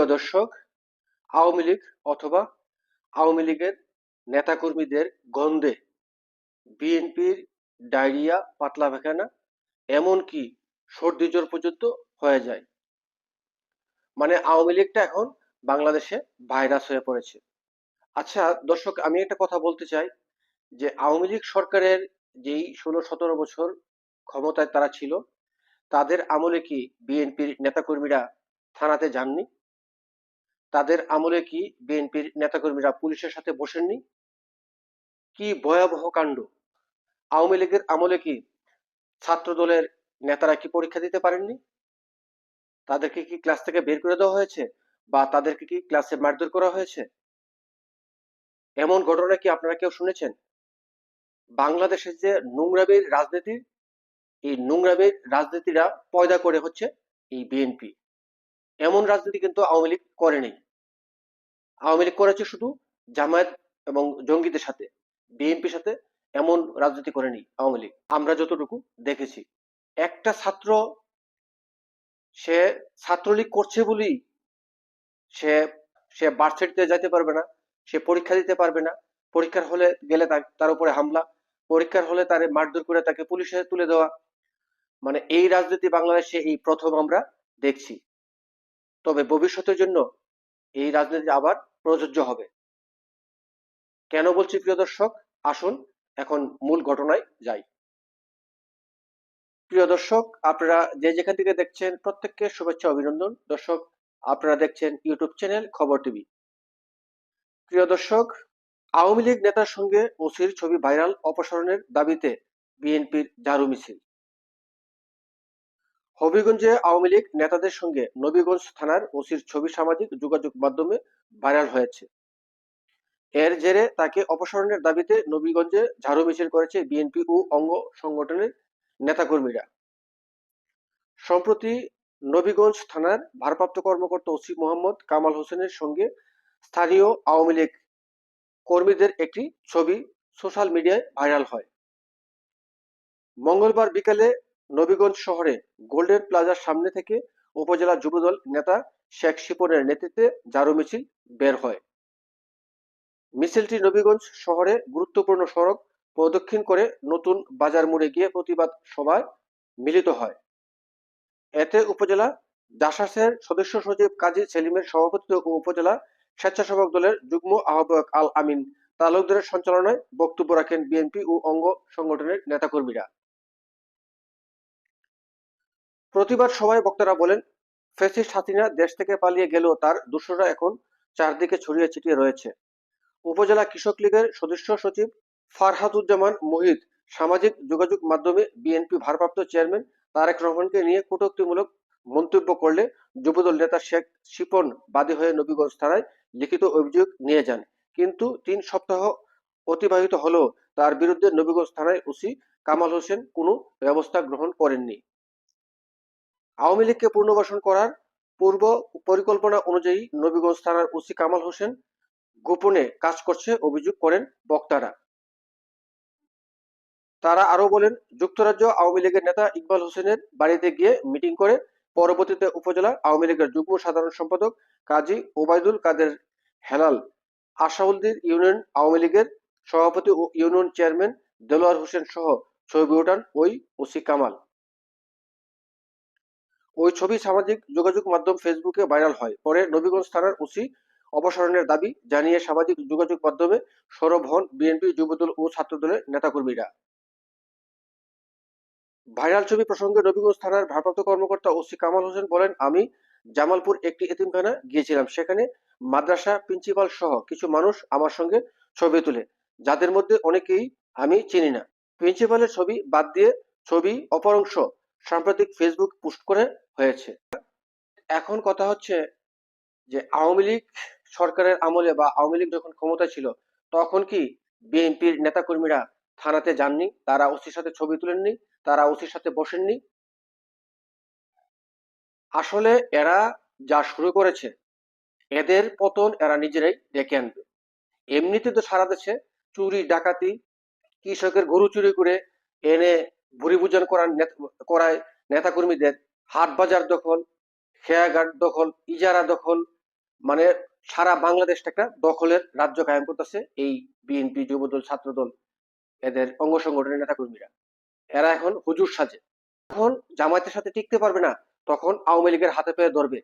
প্রিয় দর্শক, আওয়ামী লীগ অথবা আওয়ামী লীগের নেতাকর্মীদের গন্ধে বিএনপির ডায়রিয়া, পাতলা পায়খানা এমনকি সর্দি জ্বর পর্যন্ত হয়ে যায়। মানে আওয়ামী লীগটা এখন বাংলাদেশে ভাইরাস হয়ে পড়েছে। আচ্ছা দর্শক, আমি একটা কথা বলতে চাই যে আওয়ামী লীগ সরকারের যেই ষোলো সতেরো বছর ক্ষমতায় তারা ছিল, তাদের আমলে কি বিএনপির নেতাকর্মীরা থানাতে যাননি? তাদের আমলে কি বিএনপির নেতাকর্মীরা পুলিশের সাথে বসেননি? কি ভয়াবহ কাণ্ড? আওয়ামী লীগের আমলে কি ছাত্র দলের নেতারা কি পরীক্ষা দিতে পারেননি? তাদেরকে কি ক্লাস থেকে বের করে দেওয়া হয়েছে বা তাদেরকে কি ক্লাসে মারধর করা হয়েছে? এমন ঘটনা কি আপনারা কেউ শুনেছেন? বাংলাদেশের যে নোংরামির রাজনীতি, এই নোংরামির রাজনীতিরা পয়দা করে হচ্ছে এই বিএনপি। এমন রাজনীতি কিন্তু আওয়ামী লীগ করেনি আওয়ামী লীগ করেছে শুধু জামায়াত এবং জঙ্গিদের সাথে বিএনপির সাথে এমন রাজনীতি করেনি আওয়ামী লীগ। আমরা যতটুকু দেখেছি, একটা ছাত্র সে ছাত্রলীগ করছে বলেই সে সে ভার্সিটিতে যাইতে পারবে না, সে পরীক্ষা দিতে পারবে না। পরীক্ষার হলে গেলে তার উপরে হামলা, পরীক্ষার হলে তারে মারধর করে তাকে পুলিশে তুলে দেওয়া। মানে এই রাজনীতি বাংলাদেশে এই প্রথম আমরা দেখছি। তবে ভবিষ্যতের জন্য এই রাজনীতি আবার প্রযোজ্য হবে। কেন বলছি প্রিয় দর্শক? আসুন এখন মূল ঘটনায় যাই। প্রিয় দর্শক, আপনারা যে যেখান থেকে দেখছেন প্রত্যেককে শুভেচ্ছা অভিনন্দন। দর্শক, আপনারা দেখছেন ইউটিউব চ্যানেল খবর টিভি। প্রিয় দর্শক, আওয়ামী লীগ নেতার সঙ্গে ওসির ছবি ভাইরাল অপসারণের দাবিতে বিএনপির ঝাড়ু মিছিল। হবিগঞ্জে আওয়ামী লীগ নেতাদের সঙ্গে নবীগঞ্জ থানার ওসির ছবি সামাজিক যোগাযোগ মাধ্যমে ভাইরাল হয়েছে। এর জেরে তাকে অপসারণের দাবিতে নবীগঞ্জে ঝাড়ু মিছিল করেছে বিএনপি ও অঙ্গ সংগঠনের নেতাকর্মীরা। সম্প্রতি নবীগঞ্জ থানার ভারপ্রাপ্ত কর্মকর্তা ওসি মোহাম্মদ কামাল হোসেনের সঙ্গে স্থানীয় আওয়ামী লীগ কর্মীদের একটি ছবি সোশ্যাল মিডিয়ায় ভাইরাল হয়। মঙ্গলবার বিকালে নবীগঞ্জ শহরে গোল্ডেন প্লাজার সামনে থেকে উপজেলা যুবদল নেতা শেখ শিপনের নেতৃত্বে ঝাড়ু মিছিল বের হয়। মিছিলটি নবীগঞ্জ শহরে গুরুত্বপূর্ণ সড়ক প্রদক্ষিণ করে নতুন বাজার মোড়ে গিয়ে প্রতিবাদ সভায় মিলিত হয়। এতে উপজেলা জাসাসের সদস্য সচিব কাজী সেলিমের সভাপতিত্বে ও উপজেলা স্বেচ্ছাসেবক দলের যুগ্ম আহ্বায়ক আল আমিন, তালুকদারের সঞ্চালনায় বক্তব্য রাখেন বিএনপি ও অঙ্গ সংগঠনের নেতাকর্মীরা। প্রতিবাদ সভায় বক্তারা বলেন, ফেসিস্ট হাসিনা দেশ থেকে পালিয়ে গেলেও তার দূষরা এখন চারদিকে ছড়িয়ে ছিটিয়ে রয়েছে। উপজেলা কৃষক লীগের সদস্য সচিব ফারহাদুজ্জামান মোহিত সামাজিক যোগাযোগ মাধ্যমে বিএনপি ভারপ্রাপ্ত চেয়ারম্যান তারেক রহমানকে নিয়ে কটূক্তিমূলক মন্তব্য করলে যুবদল নেতা শেখ শিপন বাদী হয়ে নবীগঞ্জ থানায় লিখিত অভিযোগ নিয়ে যান। কিন্তু তিন সপ্তাহ অতিবাহিত হলেও তার বিরুদ্ধে নবীগঞ্জ থানায় ওসি কামাল হোসেন কোনো ব্যবস্থা গ্রহণ করেননি। আওয়ামী লীগকে পুনর্বাসন করার পূর্ব পরিকল্পনা অনুযায়ী নবীগঞ্জ থানার ওসি কামাল হোসেন গোপনে কাজ করছে অভিযোগ করেন বক্তারা। তারা আরও বলেন, যুক্তরাজ্য আওয়ামী লীগের নেতা ইকবাল হোসেনের বাড়িতে গিয়ে মিটিং করে পরবর্তীতে উপজেলা আওয়ামী লীগের যুগ্ম সাধারণ সম্পাদক কাজী ওবায়দুল কাদের হেলাল, আশাউদ্দিন ইউনিয়ন আওয়ামী লীগের সভাপতি ও ইউনিয়ন চেয়ারম্যান দেলোয়ার হোসেন সহ ছবি ওঠান ওই ওসি কামাল। ওই ছবি সামাজিক যোগাযোগ মাধ্যম ফেসবুকে ভাইরাল হয়। পরে নবীগঞ্জ থানার ওসি অপসারণের দাবি জানিয়ে সামাজিক যোগাযোগ মাধ্যমে সরব হন বিএনপি যুবদল ও ছাত্রদলের নেতাকর্মীরা। ভাইরাল ছবি প্রসঙ্গে নবীগঞ্জ থানার ভারপ্রাপ্ত কর্মকর্তা ওসি কামাল হোসেন বলেন, আমি জামালপুর একটি এতিমখানা গিয়েছিলাম। সেখানে মাদ্রাসা প্রিন্সিপাল সহ কিছু মানুষ আমার সঙ্গে ছবি তুলে, যাদের মধ্যে অনেকেই আমি চিনি না। প্রিন্সিপালের ছবি বাদ দিয়ে ছবি অপর অংশ সাম্প্রতিক ফেসবুক পোস্ট করে হয়েছে। এখন কথা হচ্ছে যে, আওয়ামী লীগ সরকারের আমলে বা আওয়ামী লীগ যখন ক্ষমতা ছিল, তখন কি বিএনপির নেতাকর্মীরা থানাতে যাননি? তারা ওসির সাথে ছবি তুলেননি? তারা ওসির সাথে বসেননি? আসলে এরা যা শুরু করেছে, এদের পতন এরা নিজেরাই ডেকে আনবে। এমনিতে তো সারা দেশে চুরি, ডাকাতি, কৃষকের গরু চুরি করে এনে ভুরি পূজন করার করায় নেতাকর্মীদের হাট বাজার দখল, খেয়াঘাট দখল, ইজারা দখল মানে সারা বাংলাদেশটা একটা দখলের রাজ্য কায়েম করতেছে এই বিএনপি যুবদল, ছাত্রদল, এদের অঙ্গ সংগঠনের নেতাকর্মীরা। এরা এখন হুজুর সাজে। যখন জামায়াতের সাথে টিকতে পারবে না, তখন আওয়ামী লীগের হাতে পেয়ে ধরবে।